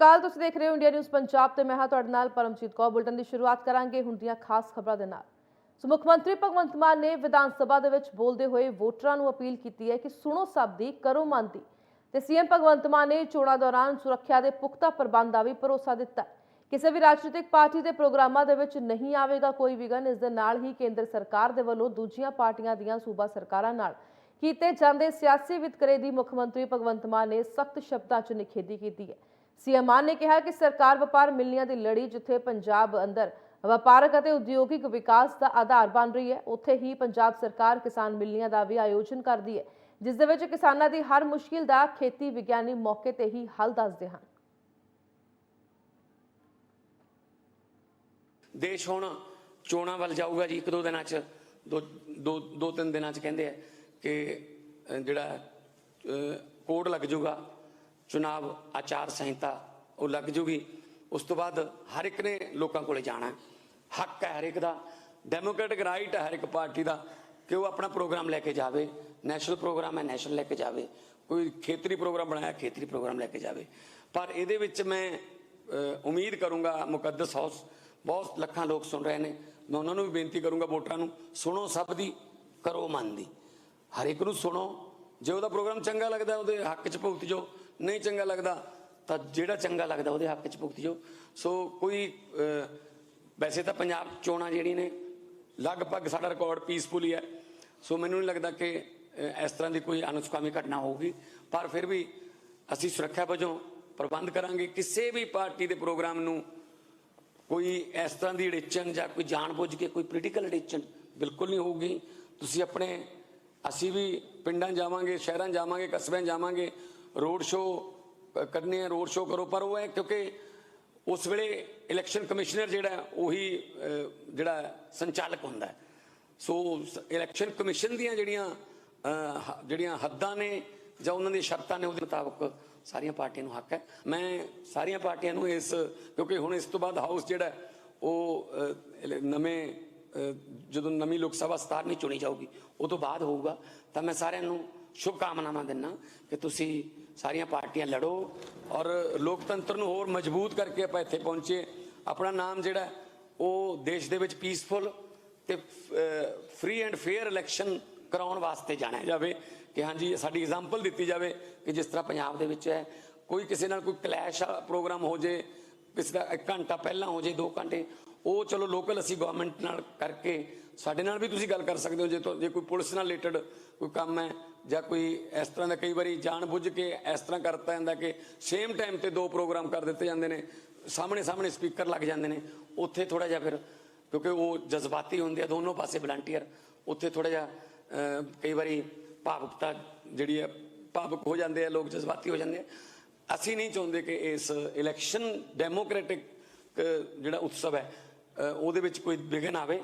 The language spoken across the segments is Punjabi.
ਅਕਾਲ, ਤੁਸੀਂ ਦੇਖ ਰਹੇ ਹੋ ਇੰਡੀਆ ਨਿਊਜ਼ ਪੰਜਾਬ ਤੇ ਮੈਂ ਹਾਂ ਤੁਹਾਡੇ ਨਾਲ ਪਰਮਜੀਤ ਕੌਰ। ਬੁਲਟਨ ਦੀ ਸ਼ੁਰੂਆਤ ਕਰਾਂਗੇ ਹੁਣ ਦੀਆਂ ਖਾਸ ਖਬਰਾਂ ਦੇ ਨਾਲ। ਸੋ ਮੁੱਖ ਮੰਤਰੀ ਭਗਵੰਤ ਮਾਨ ਨੇ ਵਿਧਾਨ ਸਭਾ ਦੇ ਵਿੱਚ ਬੋਲਦੇ ਹੋਏ ਵੋਟਰਾਂ ਨੂੰ ਅਪੀਲ ਕੀਤੀ ਹੈ ਕਿ ਸੁਣੋ ਸਭ ਦੀ, ਕਰੋ ਮਨ ਦੀ। ਤੇ ਸੀਐਮ ਭਗਵੰਤ ਮਾਨ ਨੇ ਚੋਣਾਂ ਦੌਰਾਨ ਸੁਰੱਖਿਆ ਦੇ ਪੁਖਤਾ ਪ੍ਰਬੰਧ ਦਾ ਵੀ ਭਰੋਸਾ ਦਿੱਤਾ ਕਿਸੇ ਵੀ ਰਾਜਨੀਤਿਕ ਪਾਰਟੀ ਦੇ ਪ੍ਰੋਗਰਾਮਾਂ ਦੇ ਵਿੱਚ ਨਹੀਂ ਆਵੇਗਾ ਕੋਈ ਵਿਘਨ, ਇਸ ਦੇ ਨਾਲ ਹੀ ਕੇਂਦਰ ਸਰਕਾਰ ਦੇ ਵੱਲੋਂ ਦੂਜੀਆਂ ਪਾਰਟੀਆਂ ਦੀਆਂ ਸੂਬਾ ਸਰਕਾਰਾਂ ਨਾਲ ਕੀਤੇ ਜਾਂਦੇ ਸਿਆਸੀ ਵਿਤਕਰੇ ਦੀ ਮੁੱਖ ਮੰਤਰੀ ਭਗਵੰਤ ਮਾਨ ਨੇ ਸਖਤ ਸ਼ਬਦਾਂ 'ਚ ਨਿਖੇਧੀ ਕੀਤੀ ਹੈ। ਸੀਐਮ ਮਾਨ ਨੇ ਕਿਹਾ ਕਿ ਸਰਕਾਰ ਵਪਾਰ ਮਿਲਣੀਆਂ ਦੀ ਲੜੀ ਜਿੱਥੇ ਪੰਜਾਬ ਅੰਦਰ ਵਪਾਰਕ ਅਤੇ ਉਦਯੋਗਿਕ ਵਿਕਾਸ ਦਾ ਆਧਾਰ ਬਣ ਰਹੀ ਹੈ ਉੱਥੇ ਹੀ ਪੰਜਾਬ ਸਰਕਾਰ ਕਿਸਾਨ ਮਿਲਣੀਆਂ ਦਾ ਵੀ ਆਯੋਜਨ ਕਰਦੀ ਹੈ ਜਿਸ ਦੇ ਵਿੱਚ ਕਿਸਾਨਾਂ ਦੀ ਹਰ ਮੁਸ਼ਕਿਲ ਦਾ ਖੇਤੀ ਵਿਗਿਆਨੀ ਮੌਕੇ ਤੇ ਹੀ ਹੱਲ ਦੱਸਦੇ ਹਨ। ਦੇਸ਼ ਹੁਣ ਚੋਣਾਂ ਵੱਲ ਜਾਊਗਾ ਜੀ ਇੱਕ ਦੋ ਦਿਨਾਂ 'ਚ ਦੋ ਦੋ ਦੋ ਤਿੰਨ ਦਿਨਾਂ 'ਚ ਕਹਿੰਦੇ ਆ ਕਿ ਜਿਹੜਾ ਅਹ, ਕੋਡ ਲੱਗ ਜਾਊਗਾ ਚੁਣਾਵ, ਆਚਾਰ ਸੰਹਿਤਾ, ਉਹ ਲੱਗ ਜੂਗੀ। ਉਸ ਤੋਂ ਬਾਅਦ ਹਰ ਇੱਕ ਨੇ ਲੋਕਾਂ ਕੋਲੇ ਜਾਣਾ। ਹੱਕ ਹੈ ਹਰ ਇੱਕ ਦਾ। ਡੈਮੋਕ੍ਰੈਟਿਕ ਰਾਈਟ ਹੈ ਹਰ ਇੱਕ ਪਾਰਟੀ ਦਾ ਕਿ ਉਹ ਆਪਣਾ ਪ੍ਰੋਗਰਾਮ ਲੈ ਕੇ ਜਾਵੇ। ਨੈਸ਼ਨਲ ਪ੍ਰੋਗਰਾਮ ਹੈ ਨੈਸ਼ਨਲ ਲੈ ਕੇ ਜਾਵੇ। ਕੋਈ ਖੇਤਰੀ ਪ੍ਰੋਗਰਾਮ ਬਣਾਇਆ, ਖੇਤਰੀ ਪ੍ਰੋਗਰਾਮ ਲੈ ਕੇ ਜਾਵੇ। ਪਰ ਇਹਦੇ ਵਿੱਚ ਮੈਂ ਉਮੀਦ ਕਰੂੰਗਾ ਮੁਕੱਦਸ ਹਾਊਸ, ਬਹੁਤ ਲੱਖਾਂ ਲੋਕ ਸੁਣ ਰਹੇ ਨੇ। ਮੈਂ ਉਹਨਾਂ ਨੂੰ ਵੀ ਬੇਨਤੀ ਕਰੂੰਗਾ ਵੋਟਰਾਂ ਨੂੰ, ਸੁਣੋ ਸਭ ਦੀ, ਕਰੋ ਮਨ ਦੀ। ਹਰ ਇੱਕ ਨੂੰ ਸੁਣੋ। ਜੇ ਉਹਦਾ ਪ੍ਰੋਗਰਾਮ ਚੰਗਾ ਲੱਗਦਾ, ਉਹਦੇ ਹੱਕ 'ਚ ਭੁਗਤ ਜਾਓ ਨਹੀਂ ਚੰਗਾ ਲੱਗਦਾ, ਤਾਂ ਜਿਹੜਾ ਚੰਗਾ ਲੱਗਦਾ ਉਹਦੇ ਹੱਕ 'ਚ ਭੁਗਤ ਜਾਓ। ਸੋ ਕੋਈ ਵੈਸੇ ਤਾਂ ਪੰਜਾਬ ਚੋਣਾਂ ਜਿਹੜੀਆਂ ਨੇ, ਲਗਭਗ ਸਾਡਾ ਰਿਕਾਰਡ ਪੀਸਫੁਲੀ ਹੈ ਸੋ ਮੈਨੂੰ ਨਹੀਂ ਲੱਗਦਾ ਕਿ ਇਸ ਤਰ੍ਹਾਂ ਦੀ ਕੋਈ ਅਨੁਸਕਾਮੀ ਘਟਨਾ ਹੋਊਗੀ। ਪਰ ਫਿਰ ਵੀ ਅਸੀਂ ਸੁਰੱਖਿਆ ਵਜੋਂ ਪ੍ਰਬੰਧ ਕਰਾਂਗੇ। ਕਿਸੇ ਵੀ ਪਾਰਟੀ ਦੇ ਪ੍ਰੋਗਰਾਮ ਨੂੰ ਕੋਈ ਇਸ ਤਰ੍ਹਾਂ ਦੀ ਅੜਿੱਚਣ ਜਾਂ ਕੋਈ ਜਾਣਬੁੱਝ ਕੇ ਕੋਈ ਪੋਲੀਟੀਕਲ ਅੜਿੱਚਣ ਬਿਲਕੁਲ ਨਹੀਂ ਹੋਊਗੀ। ਤੁਸੀਂ ਆਪਣੇ, ਅਸੀਂ ਵੀ ਪਿੰਡਾਂ ਜਾਵਾਂਗੇ, ਸ਼ਹਿਰਾਂ ਜਾਵਾਂਗੇ, ਕਸਬਿਆਂ ਜਾਵਾਂਗੇ। ਰੋਡ ਸ਼ੋਅ ਕਰਨੇ ਆ ਰੋਡ ਸ਼ੋਅ ਕਰੋ, ਪਰ ਉਹ ਹੈ ਕਿਉਂਕਿ ਉਸ ਵੇਲੇ ਇਲੈਕਸ਼ਨ ਕਮਿਸ਼ਨਰ ਜਿਹੜਾ ਉਹੀ ਜਿਹੜਾ ਸੰਚਾਲਕ ਹੁੰਦਾ ਹੈ। ਸੋ ਇਲੈਕਸ਼ਨ ਕਮਿਸ਼ਨ ਦੀਆਂ ਜਿਹੜੀਆਂ ਹ- ਜਿਹੜੀਆਂ ਹੱਦਾਂ ਨੇ ਜਾਂ ਉਹਨਾਂ ਦੀਆਂ ਸ਼ਰਤਾਂ ਨੇ, ਉਹਦੇ ਮੁਤਾਬਕ ਸਾਰੀਆਂ ਪਾਰਟੀਆਂ ਨੂੰ ਹੱਕ ਹੈ। ਮੈਂ ਸਾਰੀਆਂ ਪਾਰਟੀਆਂ ਨੂੰ ਇਸ, ਕਿਉਂਕਿ ਹੁਣ ਇਸ ਤੋਂ ਬਾਅਦ ਹਾਊਸ ਜਿਹੜਾ ਉਹ ਨਵੇਂ ਜਦੋਂ ਨਵੀਂ ਲੋਕ ਸਭਾ 17 ਚੁਣੀ ਜਾਊਗੀ, ਉਹ ਤੋਂ ਬਾਅਦ ਹੋਊਗਾ। ਤਾਂ ਮੈਂ ਸਾਰਿਆਂ ਨੂੰ ਸ਼ੁਭ ਕਾਮਨਾਵਾਂ ਦਿੰਦਾ ਕਿ ਤੁਸੀਂ ਸਾਰੀਆਂ ਪਾਰਟੀਆਂ ਲੜੋ ਔਰ ਲੋਕਤੰਤਰ ਨੂੰ ਹੋਰ ਮਜ਼ਬੂਤ ਕਰਕੇ ਆਪਾਂ ਇੱਥੇ ਪਹੁੰਚੇ। ਆਪਣਾ ਨਾਮ ਜਿਹੜਾ ਉਹ ਦੇਸ਼ ਦੇ ਵਿੱਚ ਪੀਸਫੁਲ ਤੇ ਫ੍ਰੀ ਐਂਡ ਫੇਅਰ ਇਲੈਕਸ਼ਨ ਕਰਾਉਣ ਵਾਸਤੇ ਜਾਣਿਆ ਜਾਵੇ ਕਿ ਹਾਂਜੀ ਸਾਡੀ ਐਗਜ਼ਾਮਪਲ ਦਿੱਤੀ ਜਾਵੇ ਕਿ ਜਿਸ ਤਰ੍ਹਾਂ ਪੰਜਾਬ ਦੇ ਵਿੱਚ ਹੈ। ਕੋਈ ਕਿਸੇ ਨਾਲ ਕੋਈ ਕਲੈਸ਼ ਪ੍ਰੋਗਰਾਮ ਹੋ ਜੇ, ਕਿਸੇ ਦਾ 1 ਘੰਟਾ ਪਹਿਲਾਂ ਹੋ ਜੇ 2 ਘੰਟੇ, ਉਹ ਚਲੋ ਲੋਕਲ ਅਸੀਂ ਗਵਰਨਮੈਂਟ ਨਾਲ ਕਰਕੇ ਸਾਡੇ ਨਾਲ ਵੀ ਤੁਸੀਂ ਗੱਲ ਕਰ ਸਕਦੇ ਹੋ, ਜੇ ਜੇ ਕੋਈ ਪੁਲਿਸ ਨਾਲ ਰਿਲੇਟਡ ਕੋਈ ਕੰਮ ਹੈ, ਜਾਂ ਕੋਈ ਇਸ ਤਰ੍ਹਾਂ ਦਾ ਕਈ ਵਾਰੀ ਜਾਣ ਬੁੱਝ ਕੇ ਇਸ ਤਰ੍ਹਾਂ ਕਰਤਾ ਜਾਂਦਾ ਕਿ ਸੇਮ ਟਾਈਮ ਤੇ ਦੋ ਪ੍ਰੋਗਰਾਮ ਕਰ ਦਿੱਤੇ ਜਾਂਦੇ ਨੇ ਸਾਹਮਣੇ ਸਾਹਮਣੇ ਸਪੀਕਰ ਲੱਗ ਜਾਂਦੇ ਨੇ, ਉੱਥੇ ਥੋੜਾ ਜਿਹਾ ਫਿਰ, ਕਿਉਂਕਿ ਉਹ ਜਜ਼ਬਾਤੀ ਹੁੰਦੇ ਆ, ਦੋਨੋਂ ਪਾਸੇ ਵਲੰਟੀਅਰ ਉੱਥੇ ਥੋੜਾ ਜਿਹਾ ਕਈ ਵਾਰੀ ਭਾਵੁਕਤਾ ਜਿਹੜੀ ਹੈ, ਭਾਵੁਕ ਹੋ ਜਾਂਦੇ ਆ, ਲੋਕ ਜਜ਼ਬਾਤੀ ਹੋ ਜਾਂਦੇ ਆ। ਅਸੀਂ ਨਹੀਂ ਚਾਹੁੰਦੇ ਕਿ ਇਸ ਇਲੈਕਸ਼ਨ ਡੈਮੋਕ੍ਰੈਟਿਕ ਜਿਹੜਾ ਉਤਸਵ ਹੈ ਉਹਦੇ ਵਿੱਚ ਕੋਈ ਵਿਘਨ ਆਵੇ।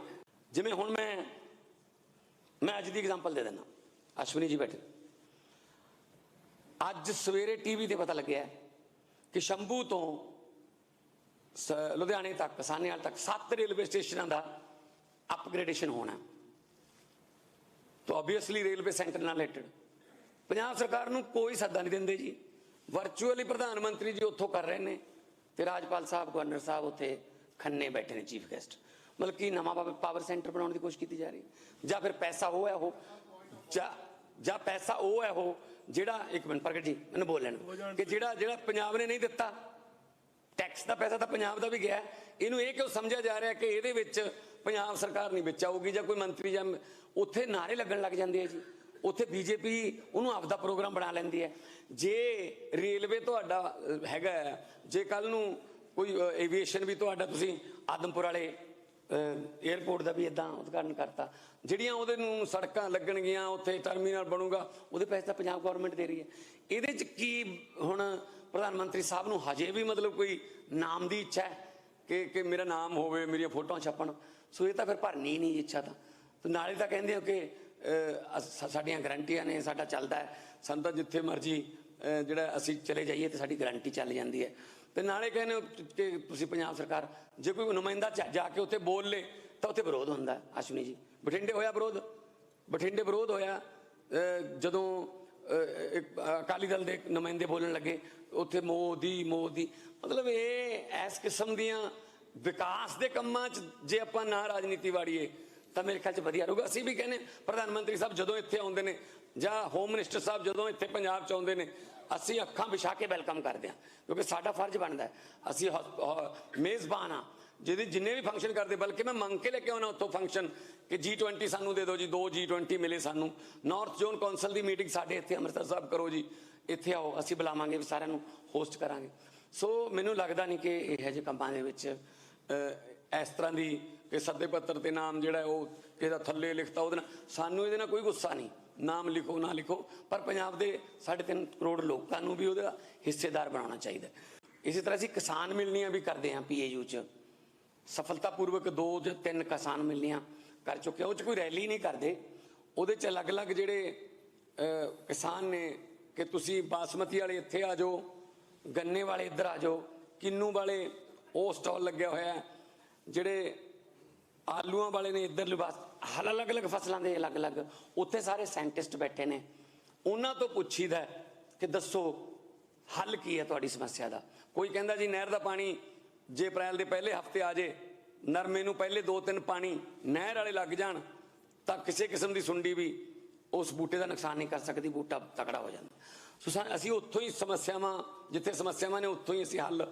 ਜਿਵੇਂ ਹੁਣ ਮੈਂ ਮੈਂ ਅੱਜ ਦੀ ਐਗਜ਼ਾਮਪਲ ਦੇ ਦਿੰਦਾ। ਅਸ਼ਵਨੀ ਜੀ ਬੈਠੇ। ਅੱਜ ਸਵੇਰੇ ਟੀਵੀ ਤੇ ਪਤਾ ਲੱਗਿਆ ਕਿ ਸ਼ੰਭੂ ਤੋਂ ਸ- ਲੁਧਿਆਣੇ ਤੱਕ, ਸਾਨੇਵਾਲ ਤੱਕ ਸੱਤ ਰੇਲਵੇ ਸਟੇਸ਼ਨਾਂ ਦਾ ਅਪਗ੍ਰੇਡੇਸ਼ਨ ਹੋਣਾ ਹੈ। ਤਾਂ ਆਬਵੀਅਸਲੀ ਰੇਲਵੇ ਸੈਂਟਰ ਨਾਲ ਰਿਲੇਟਡ ਪੰਜਾਬ ਸਰਕਾਰ ਨੂੰ ਕੋਈ ਸੱਦਾ ਨਹੀਂ ਦਿੰਦੇ ਜੀ। ਵਰਚੁਅਲੀ ਪ੍ਰਧਾਨ ਮੰਤਰੀ ਜੀ ਉੱਥੋਂ ਕਰ ਰਹੇ ਨੇ ਤੇ ਰਾਜਪਾਲ ਸਾਹਿਬ, ਗਵਰਨਰ ਸਾਹਿਬ ਉੱਥੇ ਖੰਨੇ ਬੈਠੇ ਨੇ ਚੀਫ ਗੈਸਟ ਮਤਲਬ ਕਿ ਨਵਾਂ ਪਾਵਰ ਸੈਂਟਰ ਬਣਾਉਣ ਦੀ ਕੋਸ਼ਿਸ਼ ਕੀਤੀ ਜਾ ਰਹੀ ਹੈ। ਜਾਂ ਫਿਰ ਪੈਸਾ ਉਹ ਹੈ ਉਹ। ਜਾਂ ਜਾਂ ਪੈਸਾ ਉਹ ਹੈ ਉਹ ਜਿਹੜਾ ਇੱਕ ਮਿੰਟ ਪ੍ਰਗਟ ਜੀ ਮੈਨੂੰ ਬੋਲ ਲੈਣ। ਕਿ ਜਿਹੜਾ ਜਿਹੜਾ ਪੰਜਾਬ ਨੇ ਨਹੀਂ ਦਿੱਤਾ ਟੈਕਸ ਦਾ ਪੈਸਾ ਤਾਂ ਪੰਜਾਬ ਦਾ ਵੀ ਗਿਆ। ਇਹਨੂੰ ਇਹ ਕਿਉਂ ਸਮਝਿਆ ਜਾ ਰਿਹਾ ਕਿ ਇਹਦੇ ਵਿੱਚ ਪੰਜਾਬ ਸਰਕਾਰ ਨਹੀਂ ਵਿੱਚ ਆਊਗੀ ਜਾਂ ਕੋਈ ਮੰਤਰੀ ਜਾਂ ਉੱਥੇ ਨਾਰੇ ਲੱਗਣ ਲੱਗ ਜਾਂਦੇ ਆ ਜੀ। ਉੱਥੇ ਬੀਜੇਪੀ ਉਹਨੂੰ ਆਪਦਾ ਪ੍ਰੋਗਰਾਮ ਬਣਾ ਲੈਂਦੀ ਹੈ। ਜੇ ਰੇਲਵੇ ਤੁਹਾਡਾ ਹੈਗਾ ਜੇ ਕੱਲ ਨੂੰ ਕੋਈ ਐਵੀਏਸ਼ਨ ਵੀ ਤੁਹਾਡਾ ਤੁਸੀਂ ਆਦਮਪੁਰ ਵਾਲੇ 에어ਪੋਰਟ ਦਾ ਵੀ ਇਦਾਂ ਉਦਘਾਟਨ ਕਰਤਾ। ਜਿਹੜੀਆਂ ਉਹਦੇ ਨੂੰ ਸੜਕਾਂ ਲੱਗਣਗੀਆਂ, ਉੱਥੇ ਟਰਮੀਨਲ ਬਣੂਗਾ, ਉਹਦੇ ਪੈਸੇ ਤਾਂ ਪੰਜਾਬ ਗਵਰਨਮੈਂਟ ਦੇ ਰਹੀ ਹੈ। ਇਹਦੇ 'ਚ ਕੀ ਹੁਣ ਪ੍ਰਧਾਨ ਮੰਤਰੀ ਸਾਹਿਬ ਨੂੰ ਹਜੇ ਵੀ ਮਤਲਬ ਕੋਈ ਨਾਮ ਦੀ ਇੱਛਾ ਹੈ ਕਿ ਕਿ ਮੇਰਾ ਨਾਮ ਹੋਵੇ, ਮੇਰੀਆਂ ਫੋਟੋਆਂ ਛਪਣ? ਸੋ ਇਹ ਤਾਂ ਫਿਰ ਭਰਨੀ ਨਹੀਂ ਇੱਛਾ ਤਾਂ। ਤੇ ਨਾਲੇ ਤਾਂ ਕਹਿੰਦੇ ਹੋ ਕਿ ਸਾਡੀਆਂ ਗਰੰਟੀਆਂ ਨੇ, ਸਾਡਾ ਚੱਲਦਾ ਹੈ। ਸਾਨੂੰ ਤਾਂ ਜਿੱਥੇ ਮਰਜ਼ੀ ਜਿਹੜਾ ਅਸੀਂ ਚਲੇ ਜਾਈਏ ਤੇ ਸਾਡੀ ਗਰੰਟੀ ਚੱਲ ਜਾਂਦੀ ਹੈ। ਤੇ ਨਾਲੇ ਕਹਿੰਦੇ ਹੋ ਕਿ ਤੁਸੀਂ ਪੰਜਾਬ ਸਰਕਾਰ, ਜੇ ਕੋਈ ਨੁਮਾਇੰਦਾ ਜਾ- ਜਾ ਕੇ ਉੱਥੇ ਬੋਲ ਲੇ, ਤਾਂ ਉੱਥੇ ਵਿਰੋਧ ਹੁੰਦਾ ਅਸ਼ਵਨੀ ਜੀ। ਬਠਿੰਡੇ ਹੋਇਆ ਵਿਰੋਧ? ਬਠਿੰਡੇ ਵਿਰੋਧ ਹੋਇਆ। ਜਦੋਂ ਅਕਾਲੀ ਦਲ ਦੇ ਨੁਮਾਇੰਦੇ ਬੋਲਣ ਲੱਗੇ, ਉੱਥੇ ਮੋਦੀ ਮੋਦੀ। ਮਤਲਬ ਇਹ ਇਸ ਕਿਸਮ ਦੀਆਂ ਵਿਕਾਸ ਦੇ ਕੰਮਾਂ 'ਚ ਜੇ ਆਪਾਂ ਨਾ ਰਾਜਨੀਤੀ ਵਾੜੀਏ, ਤਾਂ ਮੇਰੇ ਖਿਆਲ 'ਚ ਵਧੀਆ ਰਹੂਗਾ। ਅਸੀਂ ਵੀ ਕਹਿੰਦੇ ਪ੍ਰਧਾਨ ਮੰਤਰੀ ਸਾਹਿਬ ਜਦੋਂ ਇੱਥੇ ਆਉਂਦੇ ਨੇ, ਜਾਂ ਹੋਮ ਮਿਨਿਸਟਰ ਸਾਹਿਬ ਜਦੋਂ ਇੱਥੇ ਪੰਜਾਬ 'ਚ ਆਉਂਦੇ ਨੇ ਅਸੀਂ ਅੱਖਾਂ ਵਿਛਾ ਕੇ ਵੈਲਕਮ ਕਰਦੇ ਹਾਂ, ਕਿਉਂਕਿ ਸਾਡਾ ਫਰਜ਼ ਬਣਦਾ ਅਸੀਂ ਹੌਸ- ਹੌ- ਮੇਜ਼ਬਾਨ ਆ ਜਿਹਦੇ ਜਿੰਨੇ ਵੀ ਫੰਕਸ਼ਨ ਕਰਦੇ, ਬਲਕਿ ਮੈਂ ਮੰਗ ਕੇ ਲੈ ਕੇ ਆਉਣਾ ਉੱਥੋਂ ਫੰਕਸ਼ਨ ਕਿ G20 ਸਾਨੂੰ ਦੇ ਦਿਓ ਜੀ, ਦੋ G20 ਮਿਲੇ ਸਾਨੂੰ। ਨਾਰਥ ਜ਼ੋਨ ਕੌਂਸਲ ਦੀ ਮੀਟਿੰਗ ਸਾਡੇ ਇੱਥੇ ਅੰਮ੍ਰਿਤਸਰ ਸਾਹਿਬ ਕਰੋ ਜੀ। ਇੱਥੇ ਆਓ, ਅਸੀਂ ਬੁਲਾਵਾਂਗੇ ਵੀ ਸਾਰਿਆਂ ਨੂੰ ਹੋਸਟ ਕਰਾਂਗੇ। ਸੋ ਮੈਨੂੰ ਲੱਗਦਾ ਨਹੀਂ ਕਿ ਇਹੋ ਜਿਹੇ ਕੰਮਾਂ ਦੇ ਵਿੱਚ ਇਸ ਤਰ੍ਹਾਂ ਦੀ ਕਿ ਸੱਦੇ ਪੱਤਰ ਤੇ ਨਾਮ ਜਿਹੜਾ ਹੈ ਉਹ ਕਿਹਦਾ ਥੱਲੇ ਲਿਖਤਾ, ਉਹਦੇ ਨਾਲ ਸਾਨੂੰ ਇਹਦੇ ਨਾਲ ਕੋਈ ਗੁੱਸਾ ਨਹੀਂ। ਨਾਮ ਲਿਖੋ, ਨਾ ਲਿਖੋ, ਪਰ ਪੰਜਾਬ ਦੇ 3.5 ਕਰੋੜ ਲੋਕਾਂ ਨੂੰ ਵੀ ਉਹਦਾ ਹਿੱਸੇਦਾਰ ਬਣਾਉਣਾ ਚਾਹੀਦਾ ਇਸੇ ਤਰ੍ਹਾਂ ਅਸੀਂ ਕਿਸਾਨ ਮਿਲਣੀਆਂ ਵੀ ਕਰਦੇ ਹਾਂ ਪੀਏਯੂ 'ਚ। ਸਫਲਤਾਪੂਰਵਕ ਦੋ ਜਾਂ ਤਿੰਨ ਕਿਸਾਨ ਮਿਲਣੀਆਂ ਕਰ ਚੁੱਕੇ ਉਹ 'ਚ ਕੋਈ ਰੈਲੀ ਨਹੀਂ ਕਰਦੇ। ਉਹਦੇ 'ਚ ਅਲੱਗ-ਅਲੱਗ ਜਿਹੜੇ ਕਿਸਾਨ ਨੇ ਕਿ ਤੁਸੀਂ ਬਾਸਮਤੀ ਵਾਲੇ ਇੱਥੇ ਆ ਜਾਓ, ਗੰਨੇ ਵਾਲੇ ਇੱਧਰ ਆ ਜਾਓ, ਕਿੰਨੂ ਵਾਲੇ ਉਹ ਸਟਾਲ ਲੱਗਿਆ ਹੋਇਆ ਹੈ। ਜਿਹੜੇ ਆਲੂਆਂ ਵਾਲੇ ਨੇ ਇੱਧਰ ਲਿਬਾਸ ਹਲ ਅਲੱਗ-ਅਲੱਗ ਫਸਲਾਂ ਦੇ ਅਲੱਗ-ਅਲੱਗ ਉੱਥੇ ਸਾਰੇ ਸਾਇੰਟਿਸਟ ਬੈਠੇ ਨੇ। ਉਹਨਾਂ ਤੋਂ ਪੁੱਛੀਦਾ ਕਿ ਦੱਸੋ, ਹੱਲ ਕੀ ਹੈ ਤੁਹਾਡੀ ਸਮੱਸਿਆ ਦਾ? ਕੋਈ ਕਹਿੰਦਾ ਜੀ ਨਹਿਰ ਦਾ ਪਾਣੀ ਜੇ ਅਪ੍ਰੈਲ ਦੇ ਪਹਿਲੇ ਹਫ਼ਤੇ ਆ ਜੇ ਨਰਮੇ ਨੂੰ ਪਹਿਲੇ ਦੋ ਤਿੰਨ ਪਾਣੀ ਨਹਿਰ ਵਾਲੇ ਲੱਗ ਜਾਣ, ਤਾਂ ਕਿਸੇ ਕਿਸਮ ਦੀ ਸੁੰਡੀ ਵੀ ਉਸ ਬੂਟੇ ਦਾ ਨੁਕਸਾਨ ਨਹੀਂ ਕਰ ਸਕਦੀ, ਬੂਟਾ ਤਕੜਾ ਹੋ ਜਾਂਦਾ। ਸੋ, ਅਸੀਂ ਉੱਥੋਂ ਹੀ ਸਮੱਸਿਆਵਾਂ, ਜਿੱਥੇ ਸਮੱਸਿਆਵਾਂ ਨੇ ਉੱਥੋਂ ਹੀ ਅਸੀਂ ਹੱਲ